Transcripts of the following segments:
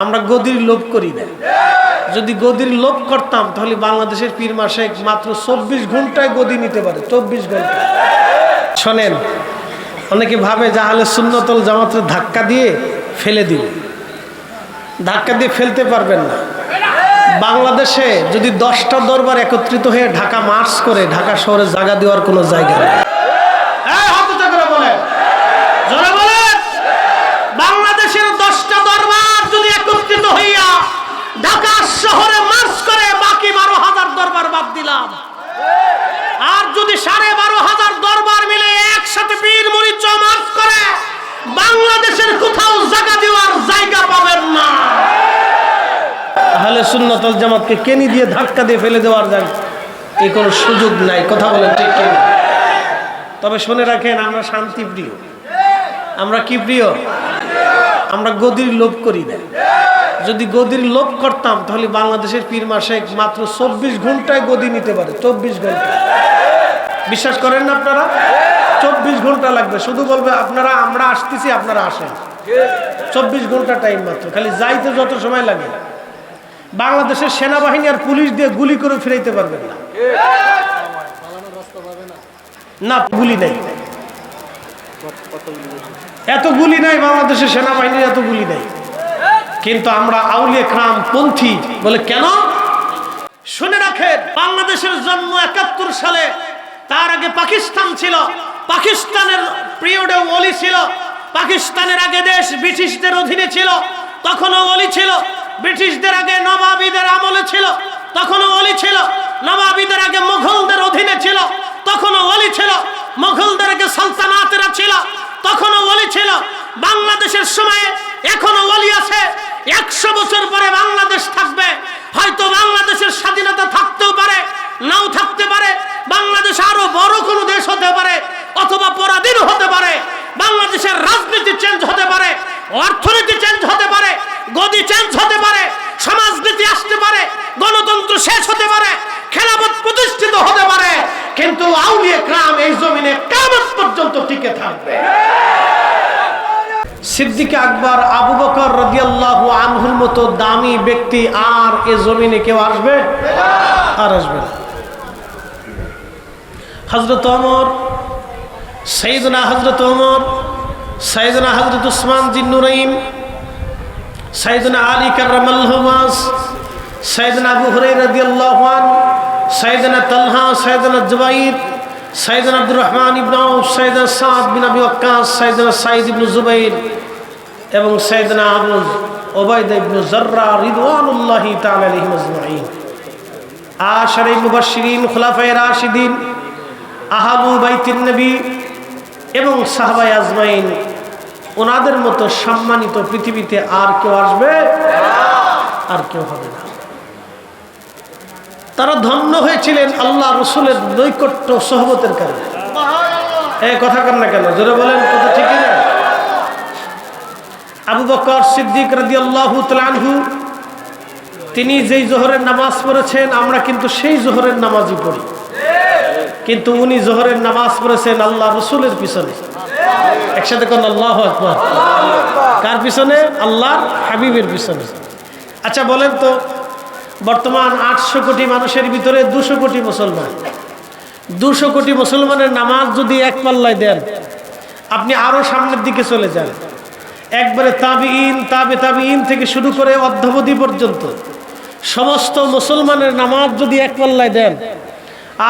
আমরা গদির লোভ করি না। যদি গদির লোভ করতাম, তাহলে বাংলাদেশের পীর মাসে মাত্র চব্বিশ ঘন্টায় গদি নিতে পারে, চব্বিশ ঘণ্টা। শোনেন, অনেকে ভাবে যাহলে শূন্যতল জামাতের ধাক্কা দিয়ে ফেলে দিল। ধাক্কা দিয়ে ফেলতে পারবেন না। বাংলাদেশে যদি দশটা দরবার একত্রিত হয়ে ঢাকা মার্চ করে, ঢাকা শহরে জায়গা দেওয়ার কোনো জায়গা নেই এই, হাত উঁচা করে বলেন। জোরে বলেন। বাংলাদেশের দশটা দরবার যদি একত্রিত হইয়া ঢাকা শহরে মার্চ করে বাকি বারো হাজার দরবার বাদ দিলাম। আর যদি সাড়ে বারো হাজার দরবার মিলে একসাথে বীর মরিচ মার্চ করে, বাংলাদেশের কোথাও জায়গা দেওয়ার জায়গা পাবেন না। তাহলে জামাতকে কেনি দিয়ে ধাক্কা দিয়ে ফেলে দেওয়ার যায় এই কোনো সুযোগ নাই, কথা বলেন ঠিক কিনা? তবে শুনে রাখেন, আমরা শান্তি প্রিয়। আমরা কি প্রিয়? আমরা গদির লোভ করি না। যদি গদির লোভ করতাম, তাহলে বাংলাদেশের পীর মাসে মাত্র চব্বিশ ঘন্টায় গদি নিতে পারে, চব্বিশ ঘণ্টা। বিশ্বাস করেন না আপনারা? চব্বিশ ঘণ্টা লাগবে, শুধু বলবে আপনারা, আমরা আসতেছি, আপনারা আসেন। চব্বিশ ঘণ্টা টাইম মাত্র, খালি যাইতে যত সময় লাগে। বাংলাদেশের সেনাবাহিনী আর পুলিশ দিয়ে গুলি করে ফিরাইতে পারবেন না। না, গুলি নেই। এত গুলি নাই বাংলাদেশের সেনাবাহিনীর, এত গুলি নেই। কিন্তু আমরা আউলিয়া ক্রাম পন্থী বলে কেন? শুনে রাখেন, বাংলাদেশের জন্ম একাত্তর সালে, তার আগে পাকিস্তান ছিল। পাকিস্তানের পিরিয়ডে অলি ছিল। পাকিস্তানের আগে দেশ ব্রিটিশদের অধীনে ছিল। তখনও অলি ছিল। ব্রিটিশদের আগে নবাবীদের আমলে ছিল। তখনও অলি ছিল। নবাবীদের আগে মুঘলদের অধীনে ছিল। তখনও অলি ছিল। মুঘলদের আগে সালতানাতেরা ছিল। তখনও অলি ছিল। বাংলাদেশের সময়ে এখনও অলি আছে। একশো বছর পরে বাংলাদেশ থাকবে। হয়তো বাংলাদেশের স্বাধীনতা থাকতেও পারে, নাও থাকতে পারে, বাংলাদেশ আরও বড় কোনো দেশ হতে পারে, অথবা পরাধীন হতে পারে, বাংলাদেশের রাজনীতি চেঞ্জ হতে পারে, অর্থনীতি চেঞ্জ হতে পারে, গদি চেঞ্জ হতে পারে, সমাজনীতি আসতে পারে, গণতন্ত্র শেষ হতে পারে খেলাফত প্রতিষ্ঠিত হতে পারে, কিন্তু আউলিয়া গ্রাম এই জমিনে কামত পর্যন্ত টিকে থাকবে। সিদ্দিক আকবর, আবু বকর রাদিয়াল্লাহু আনহুর মতো দামি ব্যক্তি আর এ জমিনে কেউ আসবে? আর আসবে হজরত ওমর সৈদনা হজরত ওমর সৈদনা হজরত উসমান জিন্নুরাইম সৈদনা আলী কার্রামাল্লাস সৈদনা আবু হুরাই রাদিয়াল্লাহু আন সৈদনা তালহা সৈদনা জুবাইর সৈদনা আব্দুর রহমান ইবনে সৈদনা সাদ বিন আবি ওয়াক্কাস সৈদনা সাইদ ইবনে জুবাইর এবং সৈদনা আবু ওবায়দা ইবনে জাররা রিদওয়ানুল্লাহি তাআলা আলাইহিম আজমাইন আশারে মুবাশশিরিন, খুলাফায়ে রাশিদিন আহাবু বাইতিন নবী এবং সাহাবাই আজমাইন ওনাদের মতো সম্মানিত পৃথিবীতে আর কেউ আসবে? আর কেউ হবে না। তারা ধন্য হয়েছিলেন আল্লাহ রসুলের নৈকট্য সহবতের কারণে। এই কথা কেন না কেন? জোরে বলেন কথা ঠিকই না আবু বকর সিদ্দিক রাজি আল্লাহ তালহু তিনি যেই জোহরের নামাজ পড়েছেন আমরা কিন্তু সেই জোহরের নামাজই পড়ি। কিন্তু উনি জোহরের নামাজ পড়েছেন আল্লাহ রসুলের পিছনে। একসাথে কোন আল্লাহ আকবর। কার পিছনে? আল্লাহ হাবিবের পিছনে। আচ্ছা বলেন তো বর্তমান আটশো কোটি মানুষের ভিতরে দুশো কোটি মুসলমান। দুশো কোটি মুসলমানের নামাজ যদি এক পাল্লায় দেন, আপনি আরও সামনের দিকে চলে যান। একবারে তাবিইন তাবে তাবিইন থেকে শুরু করে অধ্যবধি পর্যন্ত সমস্ত মুসলমানের নামাজ যদি এক পাল্লায় দেন,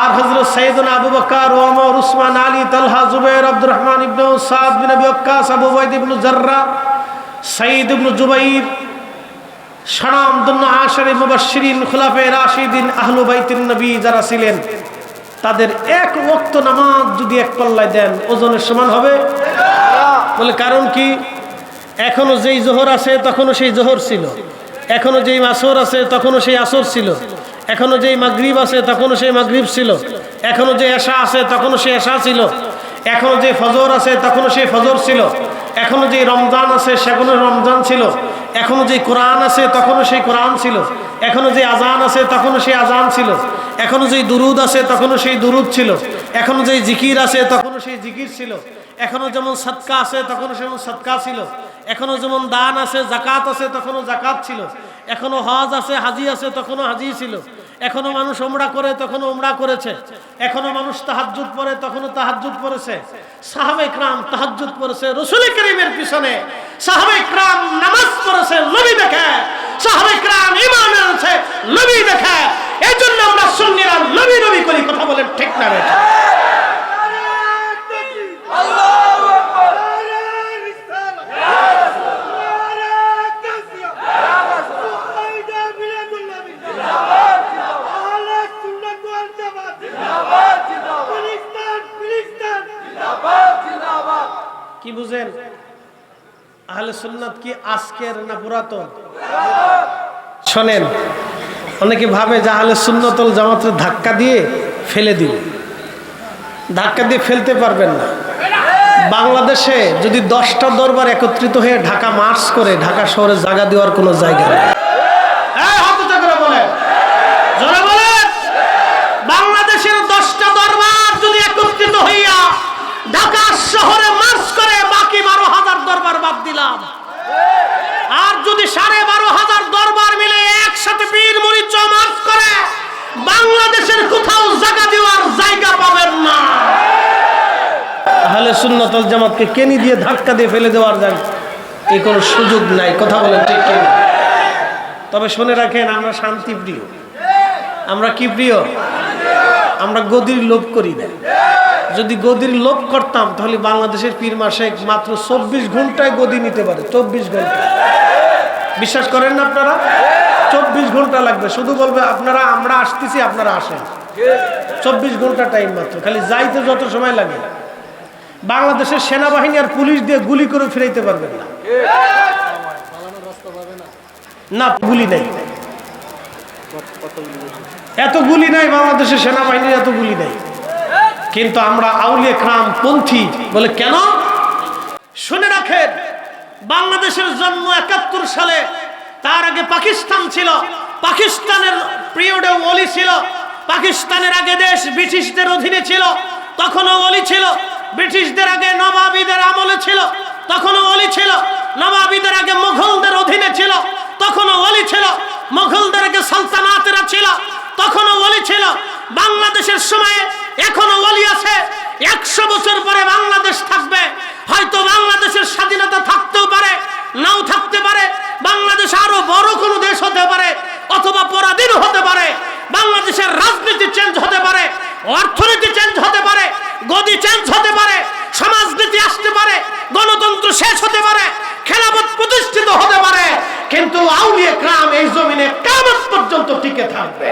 আর হজরত সৈয়দনা আবু বকর, ওমর, উসমান, আলী, তালহা, জুবাইর, আব্দুর রহমান ইবনু সাদ বিন আবি ওয়াক্কাস আবু ওয়াইদ ইবনু জাররা সাইদ ইবনু জুবাইর সানাম দন্য আশারে মুবাশশিরিন খুলাফে রাশিদিন আহলু বাইতিন নবী যারা ছিলেন, তাদের এক ওক্ত নামাজ যদি এক পাল্লায় দেন, ওজনের সমান হবে? বলে কারণ কি? এখনও যেই জোহর আছে, তখনও সেই জোহর ছিল। এখনও যেই আসর আছে, তখনও সেই আসর ছিল। এখনও যেই মাগরিব আছে, তখনও সেই মাগরিব ছিল। এখনও যে এশা আছে, তখনও সেই এশা ছিল। এখনও যে ফজর আছে, তখনও সেই ফজর ছিল। এখনও যে রমজান আছে সেখনো রমজান ছিল। এখনও যে কোরআন আছে, তখনও সেই কোরআন ছিল। এখনও যে আজান আছে, তখনও সেই আজান ছিল। এখনও যেই দুরুদ আছে, তখনও সেই দুরুদ ছিল। এখনও যেই জিকির আছে, তখনও সেই জিকির ছিল। এখনও যেমন সৎকা আছে, তখনও সেমন সৎকা ছিল। এখনও যেমন দান আছে জাকাত আছে, তখনও জাকাত ছিল। এখনও হজ আছে, হাজি আছে, তখনও হাজি ছিল। এখনও মানুষ ওমরা করে, তখনও ওমরা করেছে। এখনও মানুষ তাহাজ্জুদ পড়ে, তখনও তাহাজ্জুদ পড়েছে। সাহাবে ক্রাম তাহাজ্জুদ পড়েছে। রসুল করিমের পিছনে ঠিক না বেটা আহলে সুন্নাত কি আজকের না পুরাতন? শোনেন, অনেকে ভাবে যে আহলে সুন্নতল জামাতের ধাক্কা দিয়ে ফেলে দিল। ধাক্কা দিয়ে ফেলতে পারবেন না। বাংলাদেশে যদি দশটা দরবার একত্রিত হয়ে ঢাকা মার্চ করে ঢাকা শহরে জায়গা দেওয়ার কোনো জায়গা নেই এই, হাত উঁচা করে বলেন। জোরে বলেন। বাংলাদেশের দশটা দরবার যদি একত্রিত হইয়া ঢাকা শহরে মার্চ করে বাকি বারো হাজার দরবার বাদ দিলাম আর যদি সাড়ে বারো হাজার দরবার মিলে একসাথে বীর মরিচ মার্চ করে বাংলাদেশের কোথাও জায়গা দেওয়ার জায়গা পাবেন না। তাহলে সুন্নতল জামাতকে কেনি দিয়ে ধাক্কা দিয়ে ফেলে দেওয়ার যায় এই কোনো সুযোগ নাই, কথা বলেন ঠিক কিনা? তবে শুনে রাখেন, আমরা শান্তি প্রিয়। আমরা কি প্রিয়? আমরা গদির লোভ করি না। যদি গদির লোভ করতাম, তাহলে বাংলাদেশের পীর মাসে মাত্র চব্বিশ ঘন্টায় গদি নিতে পারে, চব্বিশ ঘণ্টা বিশ্বাস করেন না আপনারা? চব্বিশ ঘণ্টা লাগবে। শুধু বলবে, আপনারা, আমরা আসতেছি, আপনারা আসেন। চব্বিশ ঘণ্টা টাইম মাত্র। খালি যাইতে যত সময় লাগে। বাংলাদেশের সেনাবাহিনী আর পুলিশ দিয়ে গুলি করে ফিরাইতে পারবেন না। না, গুলি নেই। এত গুলি নাই, বাংলাদেশের সেনাবাহিনীর এত গুলি নেই। কিন্তু আমরা আউলিয়া ক্রাম পন্থী বলে কেন? শুনে রাখেন, বাংলাদেশের জন্ম একাত্তর সালে তার আগে পাকিস্তান ছিল। পাকিস্তানের পিরিয়ডে ওলি ছিল। পাকিস্তানের আগে দেশ ব্রিটিশদের অধীনে ছিল। তখনও ওলি ছিল। ব্রিটিশদের আগে নবাবিদের আমলে ছিল। তখনও ওলি ছিল। নবাবিদের আগে মুঘলদের অধীনে ছিল। তখনও ওলি ছিল। মুঘলদের আগে সালতানাতেরা ছিল। তখনও ওলি ছিল। বাংলাদেশের সময়ে এখনও ওলি আছে। একশো বছর পরে বাংলাদেশ থাকবে। হয়তো বাংলাদেশের স্বাধীনতা থাকতেও পারে। নাও থাকতে পারে। বাংলাদেশ আরও বড় কোনো দেশ হতে পারে, অথবা পরাধীন হতে পারে। বাংলাদেশের রাজনীতি চেঞ্জ হতে পারে, অর্থনীতি চেঞ্জ হতে পারে, গদি চেঞ্জ হতে পারে, সমাজনীতি আসতে পারে, গণতন্ত্র শেষ হতে পারে খেলাফত প্রতিষ্ঠিত হতে পারে। কিন্তু আউলিয়া ক্রাম এই জমিনে কামত পর্যন্ত টিকে থাকবে।